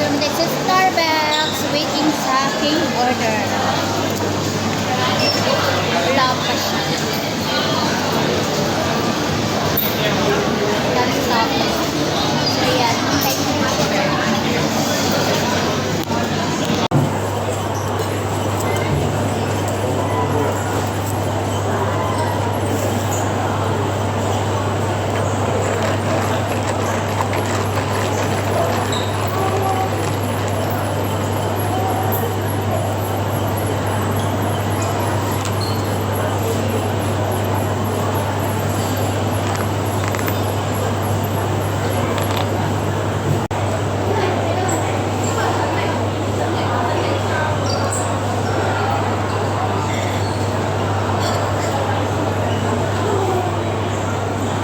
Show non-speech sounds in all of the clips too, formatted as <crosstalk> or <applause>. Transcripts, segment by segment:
Naman tayo sa Starbucks. Waiting sa aking order. Wala pa siya. Dami tao. So yan. Hintay ko natin.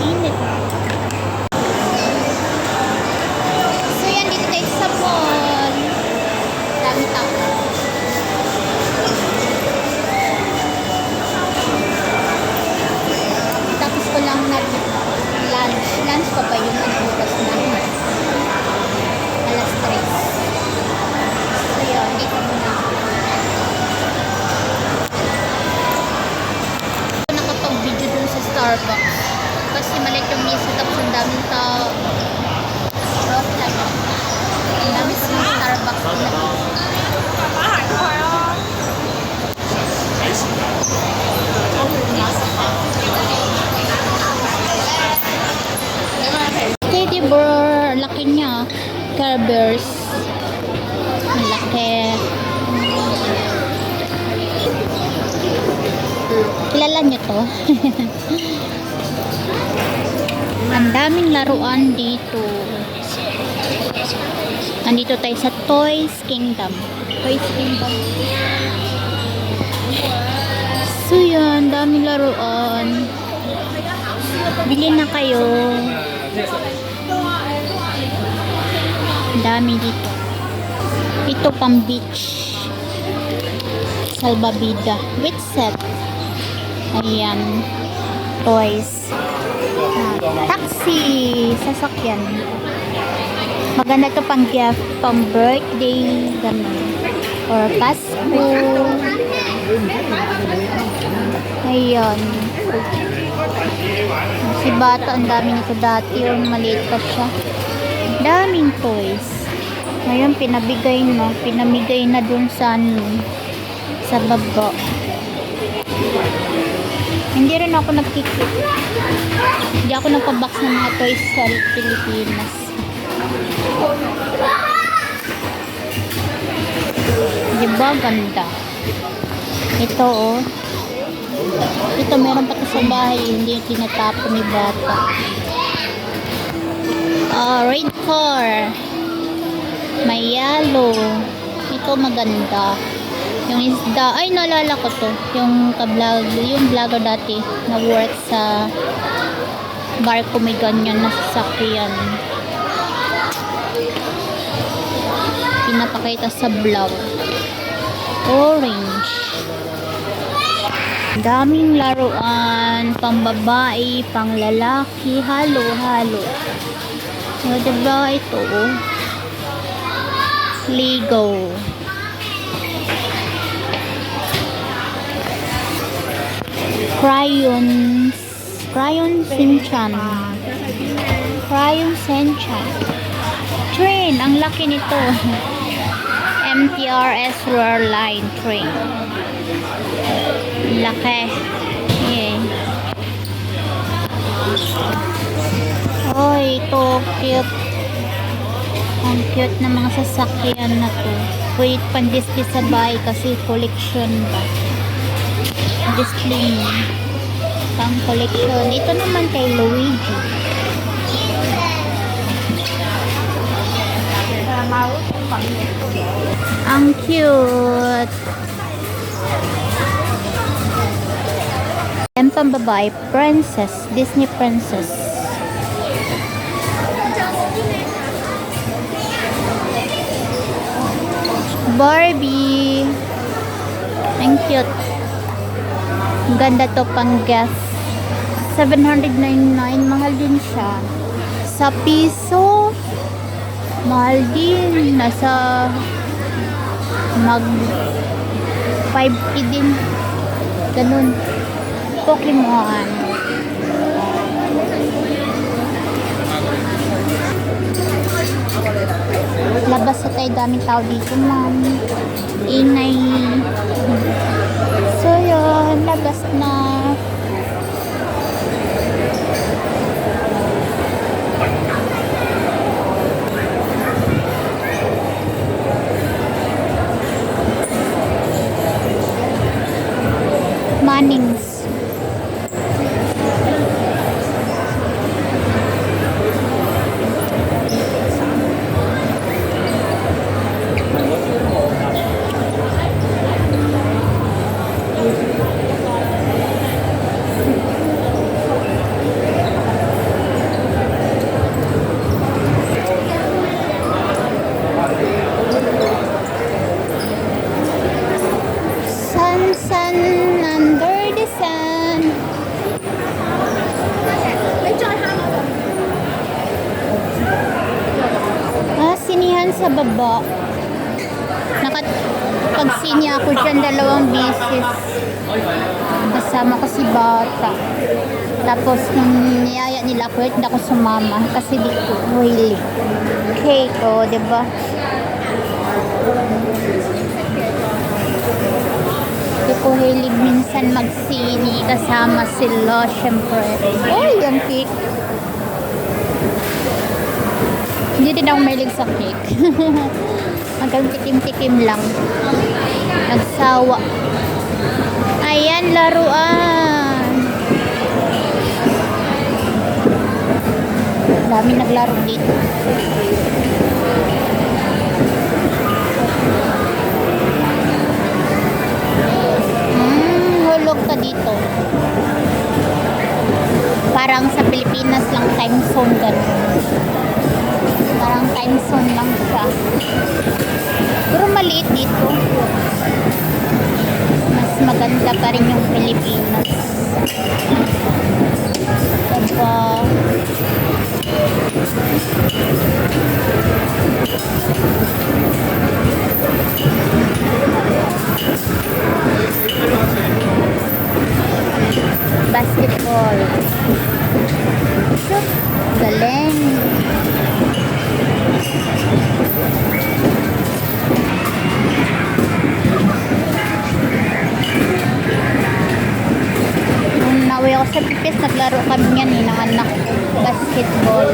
Init. So yan, dito tayo sa mall. Dami tao. Tapos ko lang nag-lunch. Lunch ko pa yun ang oras na. Alas 3. So yun, dito muna. Ako nakapag-video dun sa Starbucks. Kasi maliit yung misa tapos ang daming tao. Rough lang. Ang dami sa Starbucks. Teddy bear, laki niya. Bears. Ang laki. Kilala niyo to? <laughs> Ang daming laruan dito. Andito tayo sa Toys Kingdom. Toys Kingdom. So yan, daming laruan. Bili na kayo. Dami dito. Ito pang beach. Salbabida. With set. Ayan. Toys. Ah, taxi. Sasakyan. Maganda to pang gift. Pang birthday. Ganun. Or Pasko. Ayan. Si Bata, ang dami nito dati. Yung maliit pa siya. Daming toys. Ngayon, pinabigay na. Pinamigay na dun sa ano, sa baba. Hindi rin ako nagkikip. Hindi ako nagpabox ng mga toys sa Pilipinas. Diba? Ganda. Ito, oh. Ito, meron pa sa bahay. Hindi yung tinatapon ni bata. Ah, red car. May yellow. Ito maganda. Yung isda. Ay, naalala ko to. Yung ka-vlog, yung vlogger dati na work sa barko may ganyan na sasakyan. Pinapakita sa vlog. Orange. Daming laruan, pang babae, pang lalaki, halo-halo. O, diba ito? oh. Lego. Crayons. Crayon Sinchan. Crayon Sinchan. Train. Ang laki nito. <laughs> MTRS Rural Line Train. Laki. Yeah. Oh, ito. Cute. Ang cute na mga sasakyan na to. Pwede pang display sa bahay kasi collection ba. Display mo. Pang collection. Ito naman kay Luigi. Ang cute. Yan pang babae, princess, Disney princess. Barbie. Ang cute. Ganda to pang guest. 799. Mahal din siya. Sa piso, Mahal din. Nasa mag 5 din. Ganun. Pokemon. Labas sa tayo, daming tao dito, ma'am. Inay. So, yun. Labas na. Sa baba. Nakat pagsinya ako dyan dalawang beses. Kasama ko si Bata. Tapos nung niyaya nila ako, hindi ako sumama kasi di ko really cake, oh, di ba? Hindi ko hilig minsan magsini kasama sila, syempre. Ay, ang cake. Hindi din ako mahilig sa cake. <laughs> Hanggang tikim-tikim lang. Nagsawa. Ayan, laruan. Dami naglaro dito. Hmm, hulog ka dito. Parang sa Pilipinas lang time zone ganun. Pero maliit dito. Mas maganda pa rin yung Pilipinas. Diba? Nauwi ako sa Pipis, naglaro kami yan eh, ng anak. Basketball.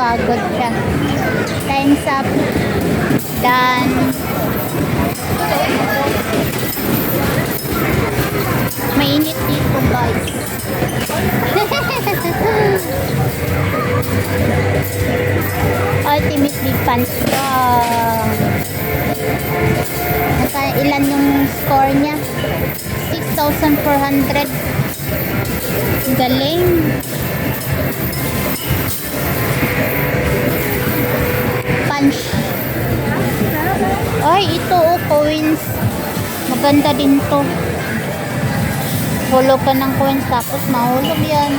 Napagod siya. Time's up. Done. Mainit dito guys. <laughs> Ultimately fans lang. Nasa ilan yung score niya? 6,400. Galing. Punch. Ay, ito oh, coins. Maganda din to. Hulog ka ng coins tapos mahulog yan.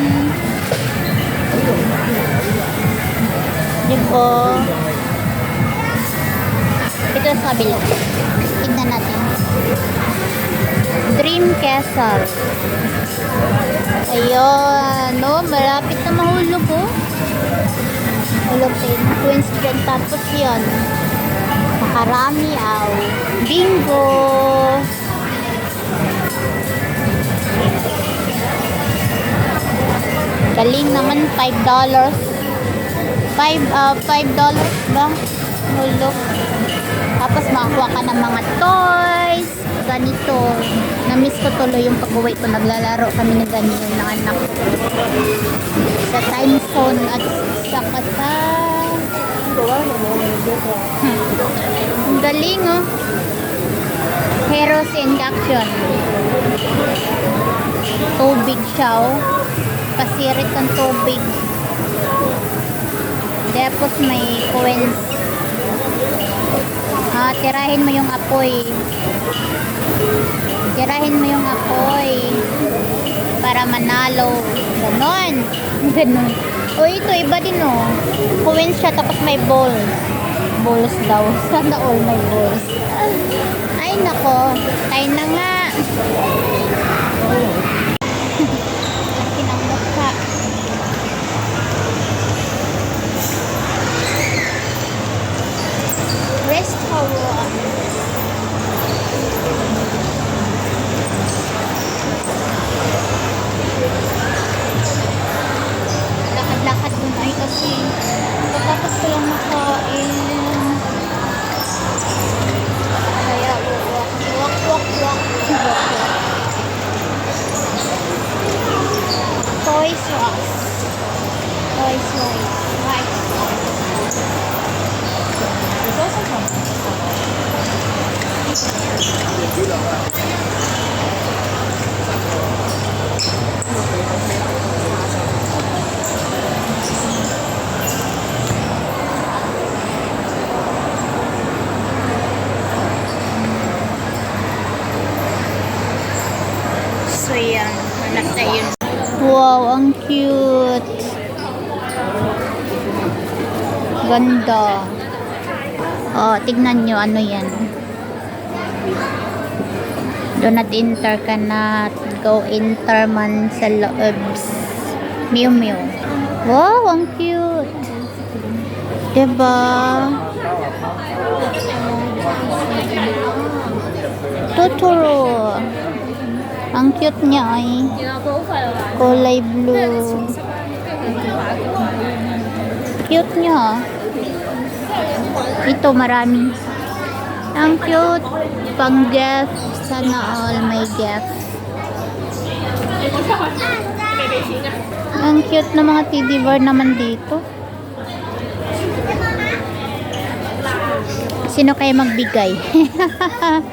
Diba? Ito sa kabila. Tignan natin. Dream Castle. Ayun, no, malapit na mahulog oh. Din. Queens dyan. Tapos yun. Nakarami aw. Bingo! Galing naman, $5. dollars. 5 uh, $5 dollars ba? Hulog. Tapos makakuha ka ng mga toys. Ganito. Na-miss ko tuloy yung pag-uwi ko. Naglalaro kami ng ganito ng anak ko. Sa time zone at saka sa... Hmm. Ang galing oh. Heroes in action. Tubig siya oh. Pasirit ng tubig. Tapos may coins. Ah, tirahin mo yung apoy. Tirahin mo yung apoy. Para manalo. Ganon. Ganon. O ito, iba din oh. Coins siya tapos may balls. Balls daw. <laughs> Sana all may balls. Ay nako. Tayo na nga. Laki ng So yan, yun. Wow, ang cute. Ganda. Oh, tignan nyo, ano yan. Do not enter na. Go enter man sa loobs. Mew Mew. Wow, ang cute. Diba? Totoro. Ang cute niya ay kulay blue. Cute niya. Ito marami. Ang cute. Pang gift. Sana all may gift. Ang cute na mga teddy bear naman dito. Sino kaya magbigay? <laughs>